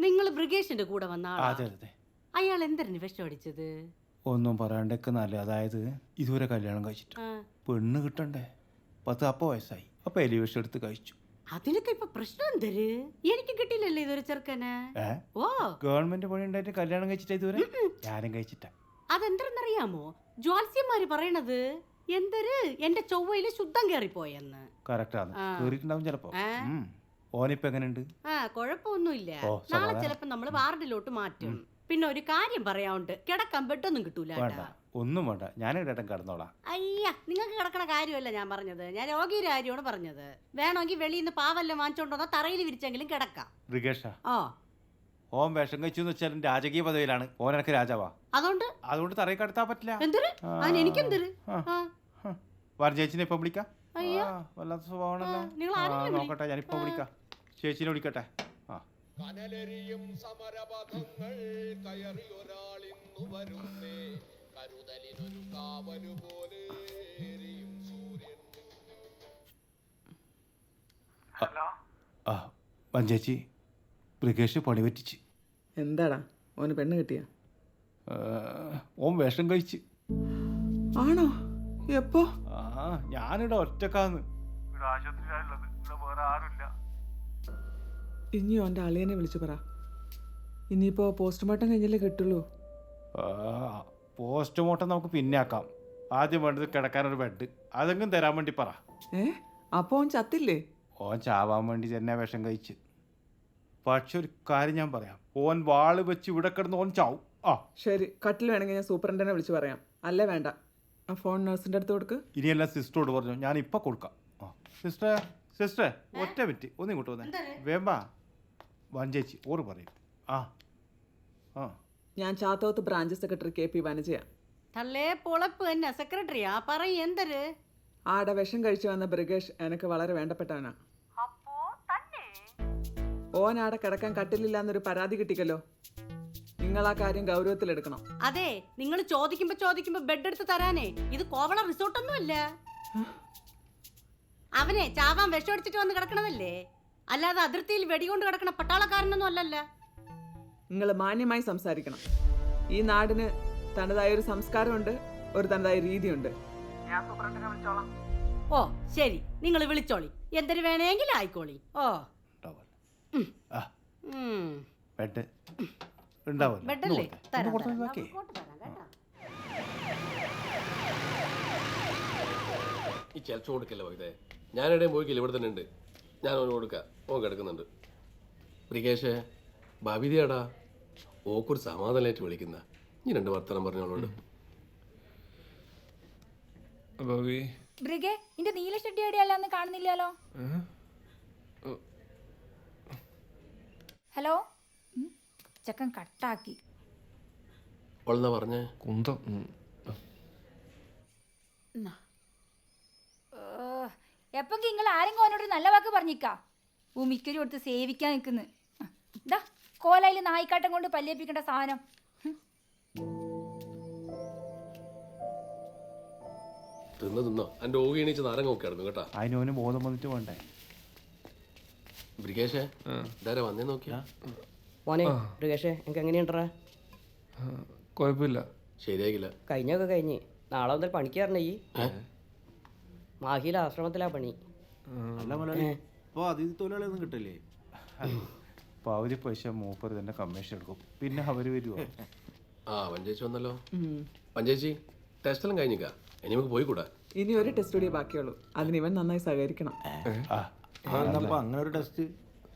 നിങ്ങൾ ബ്രിഗേഷിന്റെ കൂടെ വന്ന ആളാ? അതെ അതെ അയാൾ എന്തായിരുന്നു വിഷം അടിച്ചത്? ഒന്നും പറയാണ്ടൊക്കെ നല്ല അതായത് ഇതുവരെ കല്യാണം കഴിച്ചിട്ട്. ആ, പെണ്ണ് കിട്ടണ്ടേ? പത്ത് അപ്പ വയസ്സായി. അപ്പൊ എലിവിഷം എടുത്ത് കഴിച്ചു. അതിനൊക്കെ ഇപ്പൊ പ്രശ്നം എന്തര്? എനിക്ക് കിട്ടിയില്ലല്ലേ ഇതൊരു ചെറുക്കന്. ഏ? ഓ. ഗവൺമെന്റ് പണി ഉണ്ടായിട്ട് കല്യാണം കഴിച്ചിട്ട് ഇതുവരെ? ഞാനും കഴിച്ചിട്ട. അതെന്തരെന്നറിയാമോ ജ്വാൽസ്യന്മാര് പറയണത് എന്തര് എന്റെ ചൊവ്വയിൽ ശുദ്ധം കേറിപ്പോയെന്ന്. കറക്റ്റാണ് ആ. കേറിയിട്ടുണ്ടാവും ചിലപ്പോ. ഉം. ഓനിപ്പോ എങ്ങനെയുണ്ട്? ആ കുഴപ്പമൊന്നുമില്ല. ഓ, നാളെ ചിലപ്പോ നമ്മൾ വാർഡിലോട്ട് മാറ്റും. പിന്നെ ഒരു കാര്യം പറയാനുണ്ട്. കിടക്കാൻ പെട്ടൊന്നും കിട്ടൂല വേണ്ട. ഒന്നും വേണ്ട. ഞാൻ ഇടേട്ടൻ കിടന്നോളാം. അയ്യ നിങ്ങൾക്ക് കിടക്കണ കാര്യമല്ല ഞാൻ പറഞ്ഞത്. ഞാൻ രോഗിയുടെ കാര്യമാണ് പറഞ്ഞത്. വേണമെങ്കിൽ വെളിയിൽ നിന്ന് പാവെല്ലാം വാങ്ങിച്ചോണ്ട് വന്നാൽ തറയിൽ വിരിച്ചെങ്കിലും കിടക്കാം. ഋഗേഷ ഓ ഓൻ വേഷം കഴിച്ചു എന്ന് വെച്ചാൽ രാജകീയ പദവിയിലാണ്. ഓൻ എനിക്ക് രാജാവാ. അതുകൊണ്ട്? അതുകൊണ്ട് തറയിൽ കടത്താൻ പറ്റില്ല. എന്തൊരു ആ. അതിന് എനിക്കെന്തൊരു ആ. വാർ ചേച്ചിനെ ഇപ്പൊ വിളിക്കാം. അയ്യോ. ആ, വല്ലാത്ത സ്വഭാവമാണല്ലോ. നിങ്ങൾ ആ, ആരെങ്കിലും. നോക്കട്ടെ ഞാനിപ്പോ. വിളിക്കാം. ചേച്ചിനെ വിളിക്കട്ടെ. ആ. കനലെറിയും സമരപഥങ്ങൾ കയറി ഒരാളിന്നു വരുന്നേ. കരുതലിനൊരു കാവലു പോലെ എരിയും സൂര്യൻ ആ വഞ്ചേച്ചി ബ്രിഗേഷ് പണി പറ്റിച്ച്. എന്താടാ? ഓന് പെണ്ണ് കിട്ടിയ? ഓൻ വേഷം കഴിച്ച്. ആണോ? എപ്പോ? ആ ഞാനിവിടെ ഒറ്റക്കാന്ന്. ഇവിടെ ആശുപത്രിയിലുള്ളത് ഇവിടെ വേറെ ആരുമില്ല. ഇനി ഓന്റെ അളിയനെ വിളിച്ചു പറ. ഇനിയിപ്പോ പോസ്റ്റ്മോർട്ടം കഴിഞ്ഞല്ലേ കിട്ടുള്ളൂ? പോസ്റ്റ്മോർട്ടം നമുക്ക് പിന്നെ ആക്കാം. ആദ്യം വേണ്ടത് കിടക്കാനൊരു ബെഡ് അതെങ്കിലും തരാൻ വേണ്ടി പറ. ഏ? അപ്പൊ ഓൻ ചത്തില്ലേ? ഓൻ ചാവാൻ വേണ്ടി തന്നെ വിഷം കഴിച്ച്. പക്ഷെ ഒരു കാര്യം ഞാൻ പറയാം. ഓൻ വാൾ വെച്ച് ഇവിടെ കിടന്ന് ഓൻ ചാവും. ആ. ശരി കട്ടിൽ വേണമെങ്കിൽ ഞാൻ സൂപ്രണ്ടനെ വിളിച്ച് പറയാം. അല്ലേ വേണ്ട. ആ ഫോൺ നഴ്സിന്റെ അടുത്ത് കൊടുക്ക്. ഇനിയെല്ലാം സിസ്റ്ററോട് പറഞ്ഞു. ഞാൻ ഇപ്പം കൊടുക്കാം. ആ സിസ്റ്റർ സിസ്റ്റർ ഒറ്റ മിനിറ്റ് ഒന്നും ഇങ്ങോട്ട് വന്നേ വേമ്പാ. വഞ്ചേച്ചി ഓറ് പറയും. ആ ആ. ഞാൻ Chathoth branch secretary K P Vanajaya. തള്ളേ പൊളപ്പ് തന്നെ. സെക്രട്ടറിയാ പറയും എന്തര്? ആടെ വിഷം കഴിച്ചു വന്ന ബ്രിഗേഷ് എനിക്ക് വളരെ വേണ്ടപ്പെട്ടവനാ. ഓൻ ആടെ കിടക്കാൻ കട്ടിലില്ല എന്നൊരു പരാതി കിട്ടിക്കല്ലോ. നിങ്ങൾ ആ കാര്യം ഗൗരവത്തിലെടുക്കണം. അതെ നിങ്ങൾ ചോദിക്കുമ്പോ ചോദിക്കുമ്പോ ബെഡ് എടുത്ത് തരാനേ. ഇത് കോവള റിസോർട്ടൊന്നും അല്ല അവനെ ചാവാൻ വിഷം അടിച്ചിട്ട് വന്ന് കിടക്കണതല്ലേ? അല്ലാതെ അതിർത്തിയിൽ വെടികൊണ്ട് കിടക്കണ പട്ടാളക്കാരനൊന്നും അല്ലല്ല. നിങ്ങൾ മാന്യമായി സംസാരിക്കണം. ഈ നാടിന് തനതായ ഒരു സംസ്കാരമുണ്ട് ഒരു തനതായ രീതിയുണ്ട്. ഓ ശരി. നിങ്ങൾ വിളിച്ചോളി. എന്തൊരു വേണമെങ്കിലും ആയിക്കോളി. ഓ. ബെഡ്. ബെഡല്ലേ കൊടുത്തേ. തരാം, ഒന്ന് തരാം. അങ്ങോട്ട് തരാം കേട്ടോ. ഈ ചിലച്ചു കൊടുക്കല്ലേ വൈദേ ഞാനെവിടെയും പോയിക്കില്ല ഇവിടെ തന്നെ ഉണ്ട്. ഞാൻ അവന് കൊടുക്കാം. ഓൻ കിടക്കുന്നുണ്ട്. പ്രികേഷേ ഭവിതയാടാ. ഓക്കൊരു സമാധാനമായിട്ട് വിളിക്കുന്ന. ഇനി രണ്ട് വർത്തമാനം പറഞ്ഞോളോട് ഭവി ബ്രിഗേ നിന്റെ നീല ഷെഡ്ഡി എവിടെയല്ലാന്ന് കാണുന്നില്ലല്ലോ? ഹലോ? ചക്കൻ കട്ടാക്കി. ഓളെന്നാ പറഞ്ഞേ? കുന്തം. എപ്പം നിങ്ങൾ ആരെങ്കിലും അവനോട് നല്ല വാക്ക് പറഞ്ഞിക്കാ? ഉമിക്കൊരു കൊടുത്ത് സേവിക്കാൻ നിൽക്കുന്നു. ഇതാ കോലയിൽ നായിക്കാട്ടം കൊണ്ട് പല്ലേപ്പിക്കേണ്ട സാധനം. തിന്ന് തിന്നോ. എന്റെ ഓവി എണീച്ച് നാരങ്ങ നോക്കിയായിരുന്നു കേട്ടാ. അതിന് ഓന് ബോധം വന്നിട്ട് വേണ്ടേ ബ്രിഗേഷേ ഇതാരെ വന്നേ നോക്കിയാ? മോനെ ബ്രിഗേഷേ എനിക്ക് എങ്ങനെയുണ്ടറാ കുഴപ്പമില്ല ശരിയാകില്ല കഴിഞ്ഞൊക്കെ കഴിഞ്ഞ്. നാളെ മുതൽ പണിക്ക് തരണേ ഈ. മാഹിയിലെ ആശ്രമത്തിലാ പണി. അല്ല മുതലാളി ഇപ്പൊ അതിഥി തൊഴിലാളിയൊന്നും കിട്ടില്ലേ? പകുതി പൈസ മൂപ്പർ തന്നെ കമ്മീഷൻ എടുക്കും. പിന്നെ അവർ വരുവോ? ആ പഞ്ചേച്ചി വന്നല്ലോ. പഞ്ചേച്ചി ടെസ്റ്റെല്ലാം കഴിഞ്ഞിക്കാ. ഇനി നമുക്ക് കൂടാ. ഇനി ഒരു ടെസ്റ്റ് കൂടിയേ ബാക്കിയുള്ളൂ. അതിന് ഇവൻ നന്നായി സഹകരിക്കണം. അങ്ങനെ ഒരു ടെസ്റ്റ്?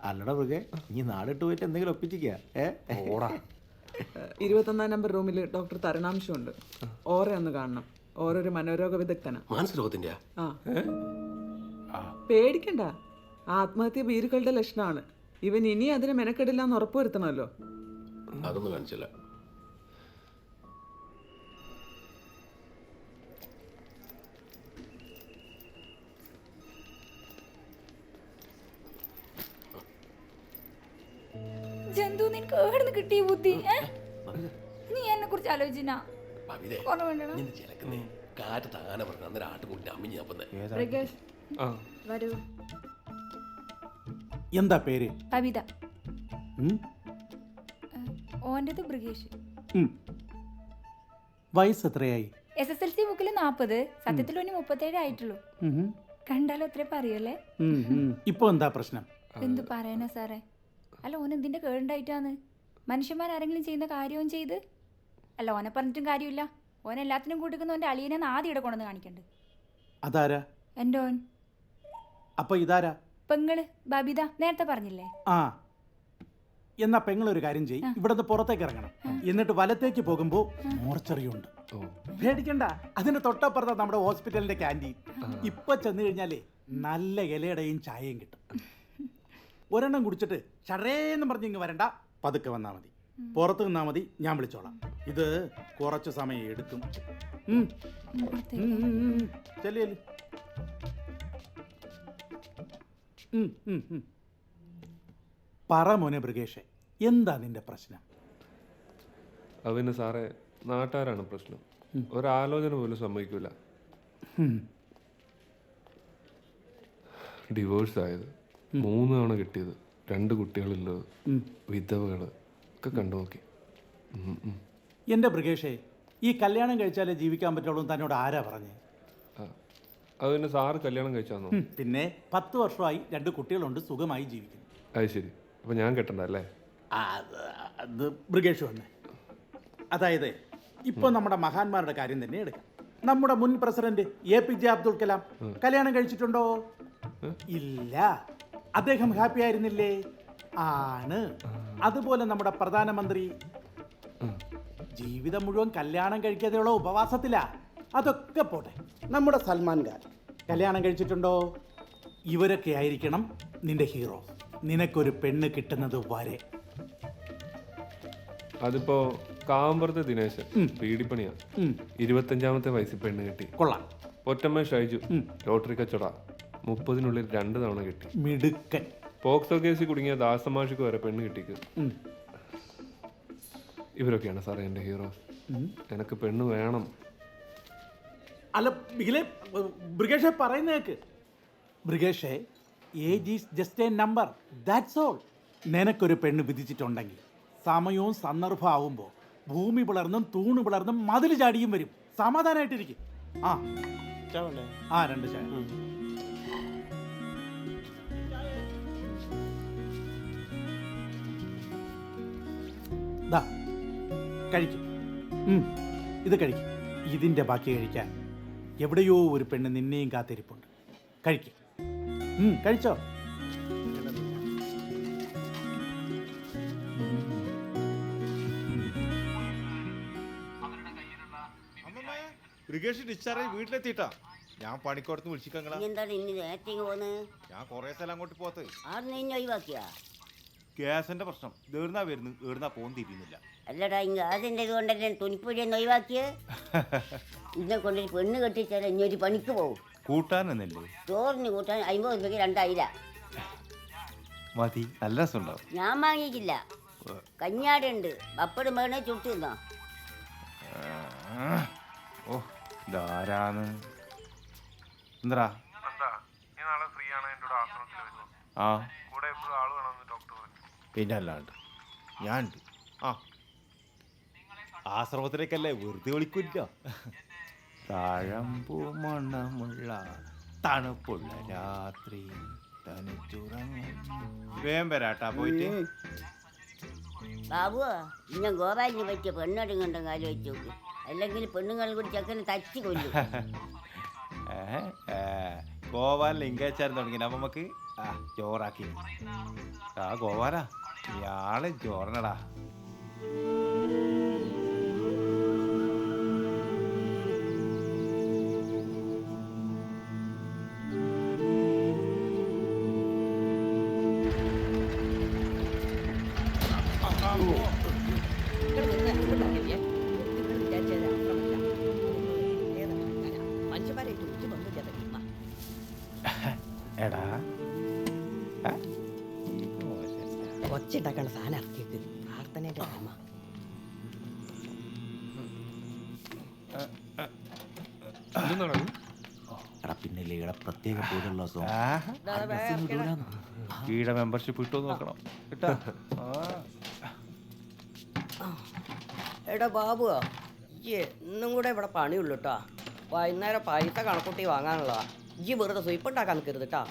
അല്ലട മൃഗേ ഇനി നാടിട്ട് പോയിട്ട് എന്തെങ്കിലും ഒപ്പിച്ചിക്കാ ഇരുപത്തൊന്നാം നമ്പർ റൂമിൽ ഡോക്ടർ തരണാംശമുണ്ട് ഓറെ ഒന്ന് കാണണം. ഓരോരു മനോരോഗ വിദഗ്ധനാ. ആ. പേടിക്കണ്ട. ആത്മഹത്യ ഭീരുക്കളുടെ ലക്ഷണമാണ്. ഇവൻ ഇനി അതിന് മെനക്കെടില്ല എന്ന് ഉറപ്പുവരുത്തണമല്ലോ അതൊന്നും കാണിച്ചില്ല. ജന്തു നിനക്ക് എവിടെ നിന്ന് കിട്ടിയ ബുദ്ധി? നീ എന്നെ കുറിച്ച് ആലോചിച്ചിനാ? ഭവിതേ നിന്റെ ചിലക്കുന്നേ കാറ്റ് താനെ പറഞ്ഞു അന്നേരം ആട്ടുമുട്ടി അമ്മിഞ്ഞ് അപ്പന്നേ ബ്രിഗേഷ് ആ. വരൂ. എന്താ പേര്? കവിത. ഉം? ഓന്റെത് ബ്രിഗേഷ് ഉം. വയസ്സ് എത്രയായി എസ് എസ് എൽ സി ബുക്കിൽ നാൽപ്പത് സത്യത്തിൽ ഒന്ന് മുപ്പത്തേഴ് ആയിട്ടുള്ളൂ. ഉം. കണ്ടാലോ അത്രേ പറയല്ലേ ഉം, ഉം. ഇപ്പൊ എന്താ പ്രശ്നം? എന്ത് പറയാനാ സാറേ? അല്ല ഓൻ എന്തിന്റെ കേടുണ്ടായിട്ടാന്ന്? മനുഷ്യന്മാരാരെങ്കിലും ചെയ്യുന്ന കാര്യവും ചെയ്ത് അല്ല ഓനെ പറഞ്ഞിട്ടും കാര്യമില്ല. ഓൻ എല്ലാത്തിനും കൂട്ടിക്കുന്ന ഓന്റെ അളിയനെ ആദ്യം ഇവിടെ കൊണ്ടുവന്ന് കാണിക്കണ്ട്. അതാരാ? എന്റെ ഓൻ. അപ്പൊ ഇതാരാ? പെങ്ങൾ ബബിത നേരത്തെ പറഞ്ഞില്ലേ? ആ. എന്നാ പെങ്ങൾ പെങ്ങളൊരു കാര്യം ചെയ് ഇവിടുന്ന് പുറത്തേക്ക് ഇറങ്ങണം. എന്നിട്ട് വലത്തേക്ക് പോകുമ്പോ മോർച്ചറിയുണ്ട്. ഓ. പേടിക്കണ്ട. അതിന്റെ തൊട്ടപ്പുറത്താ നമ്മുടെ ഹോസ്പിറ്റലിന്റെ ക്യാന്റീൻ. ഇപ്പൊ ചെന്ന് കഴിഞ്ഞാലേ നല്ല ഇലയുടെയും ചായയും കിട്ടും. ഒരെണ്ണം കുടിച്ചിട്ട് ചടേന്ന് പറഞ്ഞ് ഇങ്ങ് വരണ്ട. പതുക്കെ വന്നാ മതി. പുറത്ത് നിന്നാ മതി ഞാൻ വിളിച്ചോളാം. ഇത് കുറച്ച് സമയം എടുക്കും. ചെല്ല്. പറ മോനെ ബ്രിഗേഷെ എന്താ നിന്റെ പ്രശ്നം? അവന് സാറേ നാട്ടുകാരാണ് പ്രശ്നം. ഒരാലോചന പോലും സമ്മതിക്കൂല. ഉം. ഡിവോഴ്സ് ആയത് മൂന്ന് തവണ കിട്ടിയത്. രണ്ട് കുട്ടികളുള്ളത്. ഉം. ഒക്കെ കണ്ടു നോക്കി. എന്റെ ബ്രിഗേഷേ ഈ കല്യാണം കഴിച്ചാലേ ജീവിക്കാൻ പറ്റുള്ളൂ തന്നോട് ആരാ പറഞ്ഞേ? പിന്നെ സാറ് കല്യാണം കഴിച്ചാന്നോ? പിന്നെ പത്ത് വർഷമായി രണ്ട് കുട്ടികളുണ്ട് സുഖമായി ജീവിക്കുന്നു. അത് ശരി. അപ്പൊ ഞാൻ കെട്ടണ്ട അല്ലേ? ആ, അത് ബ്രിഗേഷ് വന്നേ. അതായത് ഇപ്പോൾ നമ്മുടെ മഹാന്മാരുടെ കാര്യം തന്നെ എടുക്കാം. നമ്മുടെ മുൻ president A P J Abdul Kalam കല്യാണം കഴിച്ചിട്ടുണ്ടോ? ഇല്ല. അദ്ദേഹം ഹാപ്പി ആയിരുന്നില്ലേ? ആണ്. അതുപോലെ നമ്മുടെ പ്രധാനമന്ത്രി ജീവിതം മുഴുവൻ കല്യാണം കഴിക്കാതെയുള്ള ഉപവാസത്തിലാ. അതൊക്കെ പോട്ടെ. നമ്മുടെ സൽമാൻ ഖാൻ. കല്യാണം കഴിച്ചിട്ടുണ്ടോ? ഇവരൊക്കെ ആയിരിക്കണം നിന്റെ ഹീറോ. നിനക്കൊരു പെണ്ണ് കിട്ടുന്നത് വരെ. അതിപ്പോ കാമ്പറത്തെ ദിനേശൻ പീഡിപ്പണിയാ. ഇരുപത്തഞ്ചാമത്തെ വയസ്സിൽ പെണ്ണ് കിട്ടി. കൊള്ളാം. ഒറ്റമ്മ ഷൈജു ലോട്ടറി കച്ചവട. മുപ്പതിനുള്ളിൽ രണ്ട് തവണ കിട്ടി. മിടുക്കൻ. പോക്സോ കേസിൽ കുടുങ്ങിയ ദാസമാഷിക്ക് വരെ പെണ്ണ് കിട്ടിക്ക്. ഇവരൊക്കെയാണ് സാറേ എന്റെ ഹീറോ. എനക്ക് പെണ്ണ് വേണം. അല്ല ബിഗിലെ ബ്രിഗേഷെ പറയുന്നേക്ക് ബ്രിഗേഷെ age is just a number that's all നിനക്കൊരു പെണ്ണ് വിധിച്ചിട്ടുണ്ടെങ്കിൽ സമയവും സന്ദർഭം ആവുമ്പോൾ ഭൂമി പിളർന്നും തൂണ് പിളർന്നും മതിൽ ചാടിയും വരും. സമാധാനമായിട്ടിരിക്കും ആ. ആ രണ്ട് ചായ. ദാ കഴിക്കും. ഇത് കഴിക്കും. ഇതിന്റെ ബാക്കി കഴിക്കാൻ എവിടെയോ ഒരു പെണ്ണ് നിന്നെയും കാത്തിരിപ്പുണ്ട്. കഴിക്കും. കഴിച്ചോ? ബ്രിഗേഷ് ഡിസ്ചാർജ് വീട്ടിലെത്തിയിട്ടാ. ഞാൻ പണിക്കോടത്ത് വിളിച്ചിക്കങ്ങളാ. എന്താണ് ഇന്ന് നേരത്തെ പോന്ന്? ഞാൻ കൊറേ സ്ഥലം അങ്ങോട്ട് പോത്ത് ഇനി ഒഴിവാക്കിയാ? ഗ്യാസിന്റെ പ്രശ്നം. ഏർന്നാ വരുന്നു ഏർന്നാ പോകുന്ന തിരിയുന്നില്ല. അല്ലടാ ഇങ്ങ അതിന്റെ ഇത് കൊണ്ടല്ലേ തുണിപ്പൊഴിയെ ഒഴിവാക്കിയേ. ഇതിനെ കൊണ്ടൊരു പെണ്ണ് കെട്ടിച്ചാൽ ഇനി ഒരു പണിക്ക് പോകും കൂട്ടാനെന്നല്ലേ ചോറിന് കൂട്ടാൻ അമ്പത് രൂപയ്ക്ക് രണ്ടായിര. മതി നല്ല രസമുണ്ടാവും. ഞാൻ വാങ്ങിയിട്ടില്ല. കഞ്ഞാടുണ്ട്. പപ്പട് വേണേ ചുട്ടു തിന്നോ. ഓ ധാരാണ് എന്താ? ആ. പിന്നെ അല്ലാണ്ട് ഞാൻ ഉണ്ട് ആ. ആശ്രമത്തിലേക്കല്ലേ വെറുതെ വിളിക്കില്ല. താഴമ്പൂ മണമുള്ള തണുപ്പുള്ള രാത്രി വേം വരാട്ടാ പോയിട്ട്. ബാബു ഇന്ന ഗോപാലിന് പറ്റിയ പെണ്ണടുങ്ങണ്ട കാലം വെച്ചു നോക്ക്. അല്ലെങ്കിൽ പെണ്ണുങ്ങൾ കൂടി ചെക്കനെ തച്ചി കൊല്ലും. ഗോപാലിന് ഇംഗേച്ചാരം തുടങ്ങി നമുക്ക് ആ ചോറാക്കി. ആ ഗോപാലാ. ഇയാൾ ചോറിനടാ എടാ ഏ? മോശം. ഒച്ചുണ്ടാക്കണ സാധനം ഇറക്കിയിട്ട് പ്രാർത്ഥനയുടെ അമ്മ പിന്നെ പ്രത്യേക പൂജയുള്ള മെമ്പർഷിപ്പ് നോക്കണം. കേട്ടാ. എടാ ബാബുവാ ഈ ഇന്നും കൂടെ ഇവിടെ പണിയുള്ളൂ കേട്ടോ വൈകുന്നേരം പൈസ കണക്കൂട്ടി വാങ്ങാനുള്ളതാ. ഈ വെറുതെ സ്വീപ്പുണ്ടാക്കാൻ നിൽക്കരുത് കേട്ടോ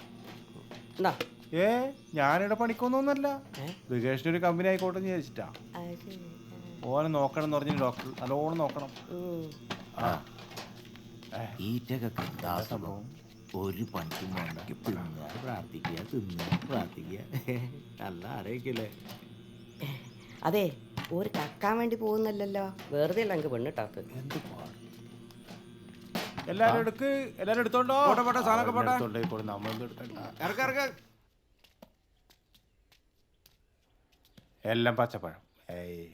എന്നാ ഏ ഞാനിവിടെ പണിക്കൊന്നൊന്നല്ല. ബ്രിഗേഷിന് ഒരു കമ്പനി ആയിക്കോട്ടെ എന്ന് വിചാരിച്ചിട്ടാ. ഓനെ നോക്കണം എന്ന് പറഞ്ഞു ഡോക്ടർ നല്ലോണം നോക്കണം. ആ. ഒരു പണിക്കും വേണ്ട. തിന്നുക പ്രാർത്ഥിക്കുക തിന്നുക പ്രാർത്ഥിക്കുക. നല്ല ആരോഗ്യല്ലേ? അതെ ഒരു കക്കാൻ വേണ്ടി പോകുന്നല്ലോ വെറുതെ അല്ല എനിക്ക് പെണ്ണിട്ടാത്ത് എല്ലാരും എടുക്ക് എല്ലാരും എടുത്തോണ്ടോ? പോട്ടെ, പോട്ടെ, സാധനമൊക്കെ പോട്ടെ. എടുക്കണ്ട. ഇറക്ക ഇറക്ക. എല്ലാം പച്ചപ്പഴം. ഏയ്.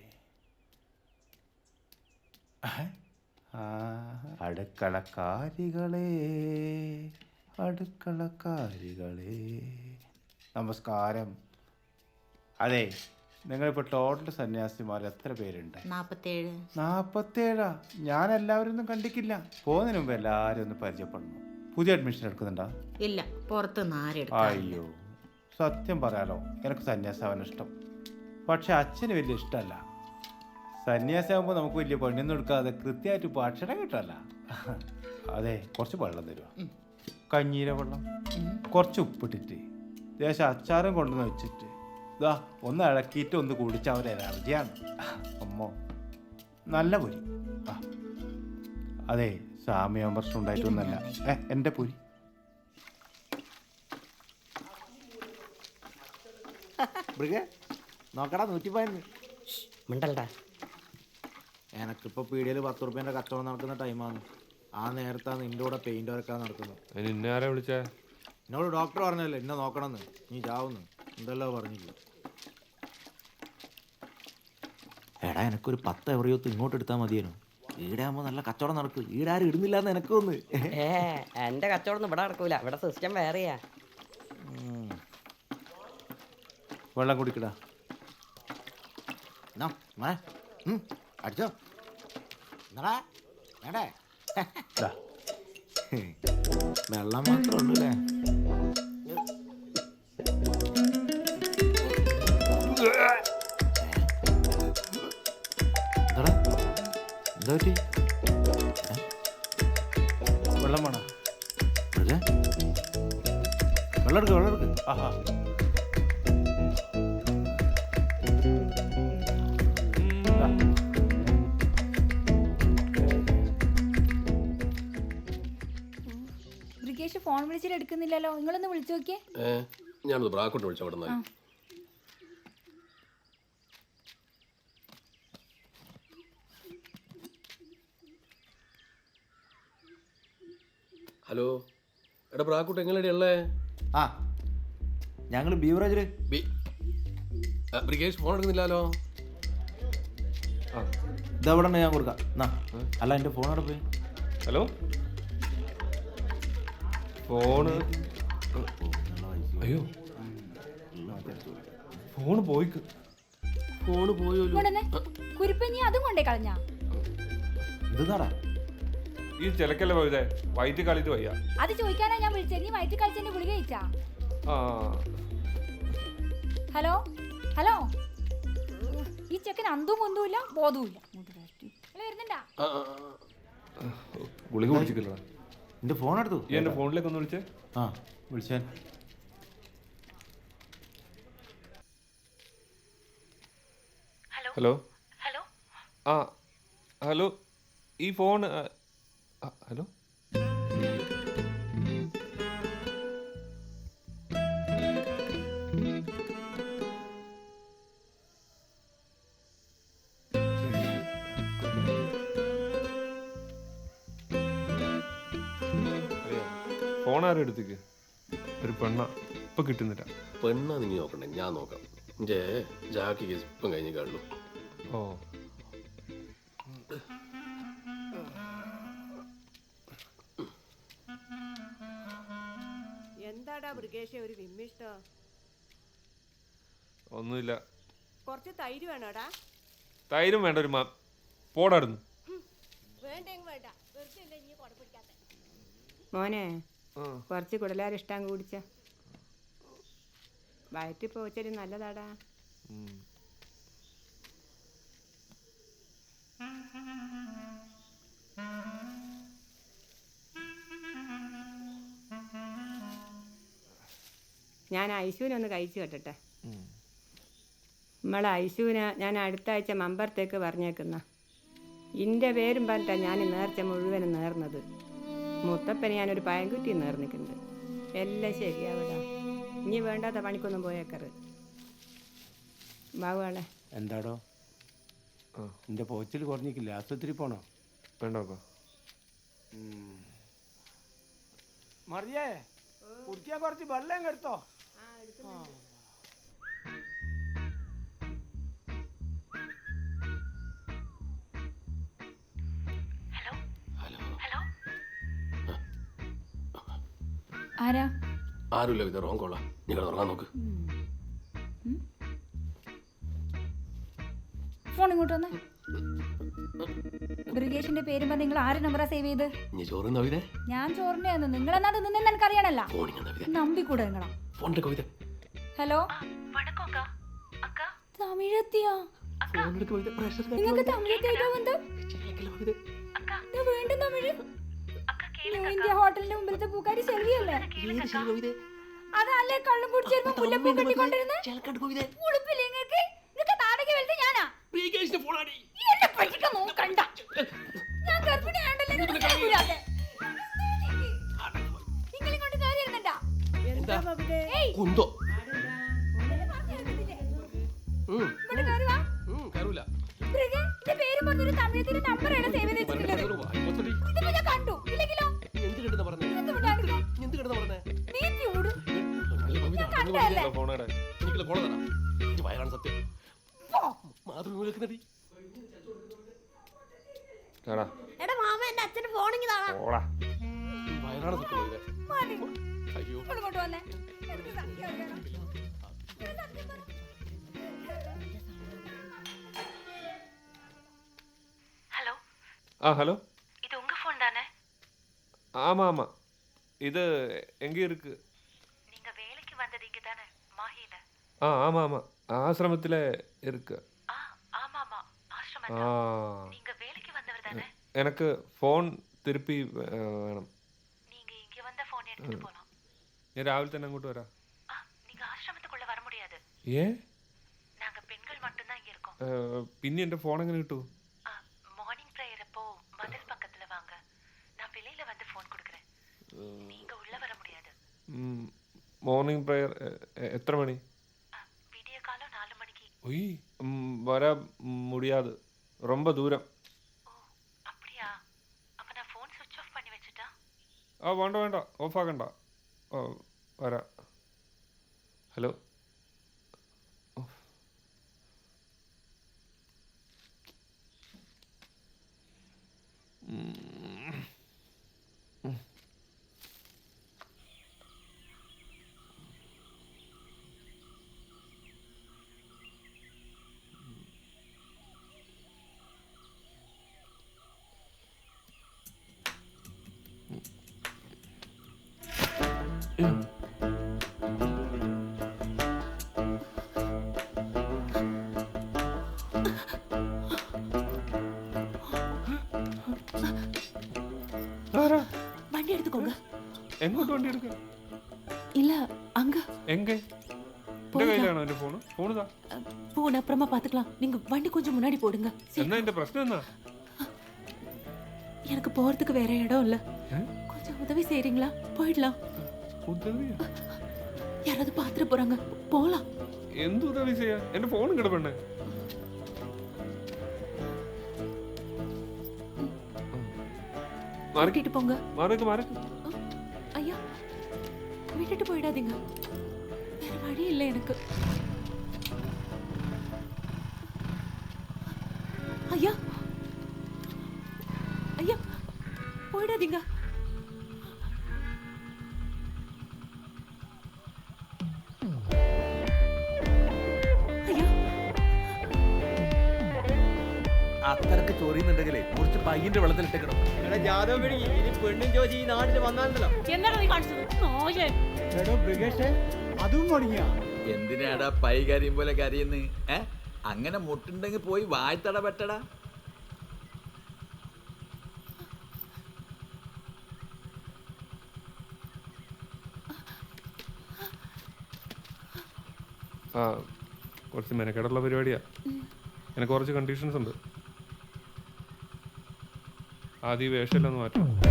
അടുക്കളക്കാരികളെ അടുക്കളക്കാരികളെ നമസ്കാരം. അതെ നിങ്ങളിപ്പോൾ ടോട്ടൽ സന്യാസിമാർ എത്ര പേരുണ്ട്? നാപ്പത്തേഴ്. ഞാൻ എല്ലാവരും ഒന്നും കണ്ടിക്കില്ല പോകുന്നതിന് മുമ്പ് എല്ലാവരും ഒന്ന് പരിചയപ്പെടണം. പുതിയ അഡ്മിഷൻ എടുക്കുന്നുണ്ടോ? ഇല്ല പുറത്ത് അയ്യോ. സത്യം പറയാലോ എനിക്ക് സന്യാസാവാൻ ഇഷ്ടം. പക്ഷെ അച്ഛന് വലിയ ഇഷ്ടമല്ല. സന്യാസിയാകുമ്പോൾ നമുക്ക് വലിയ പണിയൊന്നും എടുക്കാതെ കൃത്യമായിട്ട് ഭക്ഷണം കിട്ടല്ല. അതെ കുറച്ച് വെള്ളം തരുമോ കഞ്ഞീര വെള്ളം. കുറച്ച് ഉപ്പിട്ടിട്ട്. ദേശം അച്ചാറും കൊണ്ടുവന്ന് വെച്ചിട്ട്. ഇതാ ഒന്ന് ഇളക്കിയിട്ട് ഒന്ന് കുടിച്ച അവർ എനർജിയാണ്. അമ്മോ നല്ല പൊരി. ആ. അതെ സാമ്യം പ്രശ്നം ഉണ്ടായിട്ടൊന്നല്ല ഏ എന്റെ പൊരി. മൃഗേ നോക്കടാ നൂറ്റി പതിനൊന്ന് മിണ്ടല്ലടാ എനക്കിപ്പോൾ പീടിയയിൽ പത്ത് റുപ്യേന്റെ കച്ചവടം നടക്കുന്ന ടൈമാണ്. ആ നേരത്താണ് നിന്റെ കൂടെ പെയിന്റ് വരക്കാൻ നടക്കുന്നത്. അതിന് ഇന്നെ ആരാ വിളിച്ചേ? എന്നോട് ഡോക്ടർ പറഞ്ഞല്ലേ എന്നെ നോക്കണമെന്ന് നീ ചാവുന്നു. എന്തല്ലോ പറഞ്ഞില്ല എടാ എനക്കൊരു പത്ത് എവറിയോത്ത് ഇങ്ങോട്ട് എടുത്താൽ മതിയേനു. ഈടാകുമ്പോൾ നല്ല കച്ചവടം നടക്കും. ഈടാരും ഇടുന്നില്ല എന്ന് എനക്ക് ഒന്ന് ഏ എന്റെ കച്ചവടം ഇവിടെ നടക്കൂല. ഇവിടെ സിസ്റ്റം വേറെയാ. വെള്ളം കുടിക്കടാ. എന്നാ മോനെ ഉം, അടിച്ചോ എന്നടാ വേണ്ടേ ദാ. വെള്ളം മാത്രമേ ഉള്ളൂ അല്ലേ എന്താടാ എന്താ പറ്റി വെള്ളം വേണം വെള്ളം എടുക്ക് വെള്ളം എടുക്ക് ആഹാ വിളിച്ചിട്ട് എടുക്കുന്നില്ലല്ലോ? നിങ്ങളൊന്ന് വിളിച്ചു നോക്കിയേ. ഞാനൊന്ന് ഞാനത് ബ്രാക്കോട്ട് വിളിച്ചു അവിടെ നിന്ന് ഹലോ എടാ ബ്രാക്കോട്ട് എങ്ങനെയാ ഉള്ളേ? ആ ഞങ്ങൾ ബീവറേജിൽ. ബി ആ, ബ്രിഗേഷ് ഫോൺ എടുക്കുന്നില്ലല്ലോ? ഇതവിടെ ഞാൻ കൊടുക്കാം. എന്നാ അല്ല എന്റെ ഫോൺ അവിടെ പോയി? ഹലോ? ഫോണ്. അയ്യോ. ഫോണ് പോയി ഫോണ് പോയോ കൊണ്ടുവന്നേ. കുരിപ്പഞ്ഞി അതും കൊണ്ടേ കളഞ്ഞാ. ഇത് ഈ ചിലക്കല്ല പോയതേ? വൈറ്റ് കളിയിട്ട് വയ്യ. അത് ചോദിക്കാനാ ഞാൻ വിളിച്ചത് നീ വയറ്റ് കളിച്ചെന്നെ ഗുളിക കഴിച്ചാ? ആ. ഹലോ? ഹലോ? ഈ ചെക്കൻ അന്തും കുന്തും ഇല്ല ബോധവും ഇല്ല. ഇങ്ങോട്ട് വരട്ടെ. ഇങ്ങൾ വരുന്നുണ്ടാ. ഗുളിക കുടിച്ചിട്ടില്ല എന്റെ ഫോൺ എടുത്തു? ഈ എന്റെ ഫോണിലേക്ക് ഒന്ന് വിളിച്ചേ. ആ വിളിച്ചാൻ ഹലോ? ഹലോ? ആ ഹലോ? ഈ ഫോൺ ഹലോ? ഫോൺ ആരും എടുത്തേക്ക് ഒരു പെണ്ണ ഇപ്പൊ കിട്ടുന്നില്ല. പെണ്ണാ നീ നോക്കണ്ടേ? ഞാൻ നോക്കാം. എന്റെ ജാക്കി കേസ് ഇപ്പം കഴിഞ്ഞ് കാണുള്ളൂ ഓ. എന്താടാ മൃഗേഷ ഒരു വിമ്മിഷ്ടം? ഒന്നുമില്ല. കുറച്ച് തൈര് വേണോടാ? തൈരും വേണ്ട ഒരു മാ പോടായിരുന്നു വേണ്ടെങ്കിൽ വേണ്ട വെറുതെ അല്ലേ നീ കുടപ്പിടിക്കാത്ത മോനെ കുറച്ച് കുടലാരിഷ്ടം കുടിച്ച. വയറ്റിൽ പോച്ചരി നല്ലതാടാ. ഞാൻ ഐശുവിനെ ഒന്ന് കഴിച്ചു കേട്ടെ നമ്മളെ ഐശുവിനെ ഞാൻ അടുത്ത ആഴ്ച മമ്പറത്തേക്ക് പറഞ്ഞേക്കുന്ന. ഇന്റെ പേരും പറഞ്ഞിട്ടാണ് ഞാൻ നേർച്ച മുഴുവനും നേർന്നത്. മുത്തപ്പനെ ഞാനൊരു പയൻകുറ്റി നേർന്നിട്ടുണ്ട് എല്ലാം ശരിയാവിടാ. ഇനി വേണ്ടാത്ത പണിക്കൊന്നും പോയേക്കറ് ബാബുവാളെ എന്താടോ? എന്റെ പോച്ചിൽ കുറഞ്ഞിക്കില്ല ആശുപത്രി പോണോ? വേണ്ടോ മറിയേ കുടിക്കാൻ കുറച്ച് വെള്ളം എടുത്തോ? ആരാ? ആരുമില്ല വിധ റോങ് കോളാ. നിങ്ങൾ ഉറങ്ങാൻ നോക്ക്. ഫോൺ ഇങ്ങോട്ട് വന്നേ. ബ്രിഗേഷിന്റെ പേരും പറഞ്ഞ് നിങ്ങൾ ആരെ നമ്പറാ സേവ് ചെയ്ത്? നീ ചോറ് നവിതേ ഞാൻ ചോറിനെ ആണ് നിങ്ങൾ എന്നാ നിന്നെ എനിക്കറിയണല്ല ഫോണിങ് കവിത നമ്പിക്കൂടെ നിങ്ങളാ. ഫോണിന്റെ കവിത. ഹലോ? തമിഴെത്തിയാ? നിങ്ങൾക്ക് തമിഴെത്തിയായിട്ടോ ബന്ധം? വീണ്ടും തമിഴ്. ന്യൂ ഇന്ത്യ ഹോട്ടലിന്റെ മുമ്പിലത്തെ പൂക്കാരി ശെൽവിയല്ലേ അതല്ലേ കള്ളും കുടിച്ചിരുമ്പോ മുല്ലപ്പൂ കെട്ടിക്കൊണ്ടിരുന്ന്? ഉളുപ്പില്ലേ നിങ്ങൾക്ക് നിങ്ങൾക്ക് നാടക വലുത് ഞാനാ. എന്നെ പറ്റിക്കാൻ നോക്കണ്ട. ഞാൻ ഗർഭിണിയാണ്ടല്ലേ. നിങ്ങളിങ്ങോട്ട് കയറി ഇരുന്നണ്ടാ കുന്തോ? ഇങ്ങോട്ട് കയറി വാ. ഉം, കയറൂല. പേരും പറഞ്ഞൊരു തമിഴത്തിന്റെ നമ്പറാണ് സേവ് ചെയ്ത് എടാ എടാ മാമ എന്റെ അച്ഛന്റെ ഫോണിങ് താടാ ഓടാ വയറാണ് സത്യം കവിത മതി അയ്യോ ഇങ്ങോട്ട് വന്നേ എനിക്ക് സത്യം അറിയണം. ഞാൻ സത്യം പറ. ஆ ஹலோ இது உங்க ஃபோன் தானே ஆமாம் ஆமாம் இது எங்கே இருக்கு நீங்க வேலைக்கு வந்தது இங்க தானே மாஹில ஆ ஆமாம் ஆமாம் ஆசிரமத்தில் இருக்கு நீங்க வேலைக்கு வந்தவர் தானே? எனக்கு ஃபோൺ திருப்பி வேணும். நீங்க இங்க வந்த ஃபோன் எடுத்துட்டு போலாம். ஏன் ராகுல் தான் அங்கிட்டு வரா நீங்க ஆசிரமத்துக்குள்ள வர முடியாது. ஏன் நாங்க பெண்கள் மட்டும் தான் இங்க இருக்கோம். பின்ன என்ற ஃபோன் எங்க கிட்டும் மார்னிங் பிரேயர் அப்போ மதில் பக்கத்துல வாங்க. நான் வெளியில வந்து ஃபோன் கொடுக்கறேன். நீங்க உள்ள வர முடியாது. மார்னிங் பிரேயர் எத்தனை மணி? விடிய காலம் நாலு மணிக்கு. ஒய் வர முடியாது. ரொம்ப ദൂരം ஓ அப்படியா அப்ப நான் ஃபோன் சுவிட்ச் ஆஃப் பண்ணி வச்சுட்டா ആ വേണ്ട വേണ്ട ഓഫാക്കണ്ട ഓ വരാം ഹലോ എങ്ങോട്ട് വണ്ടി എടുക്ക இல்ல அங்க എങ്ക എന്റെ കയ്യിലാണോ എന്റെ ഫോണ് ഫോണ് താ போன் அப்புறமா பாத்துக்கலாம் நீங்க வண்டி கொஞ்சம் முன்னாடி போடுங்க എന്നാ എന്റെ പ്രശ്നം എന്നാ எனக்கு போறதுக்கு வேற இடம் இல்ல கொஞ்சம் உதவி செய்றீங்களா போயிடலாம் ഉദവിയാ யாராவது பாத்துட்டு போறாங்க போலாம் എന്ത് ഉദവി ചെയ്യാ എന്റെ ഫോൺ കിടപ്പണ്ണേ മറക്കി கூட்டிட்டு போங்க മറക്ക് മറക്ക് ஐயா விட்டுட்டு போயிடாதீங்க வேற வழி இல்லை எனக்கு അതും മുടങ്ങിയ. എന്തിനാടാ പൈ കരിയും പോലെ കരിയെന്ന്? ഏ? അങ്ങനെ മുട്ടുണ്ടെങ്കിൽ പോയി വായ്ത്തട പെട്ടടാ ആ കുറച്ച് മെനക്കെടുള്ള പരിപാടിയാ. എനിക്ക് കുറച്ച് കണ്ടീഷൻസ് ഉണ്ട്. ആദ്യം വേഷമില്ലെന്ന് മാറ്റണം.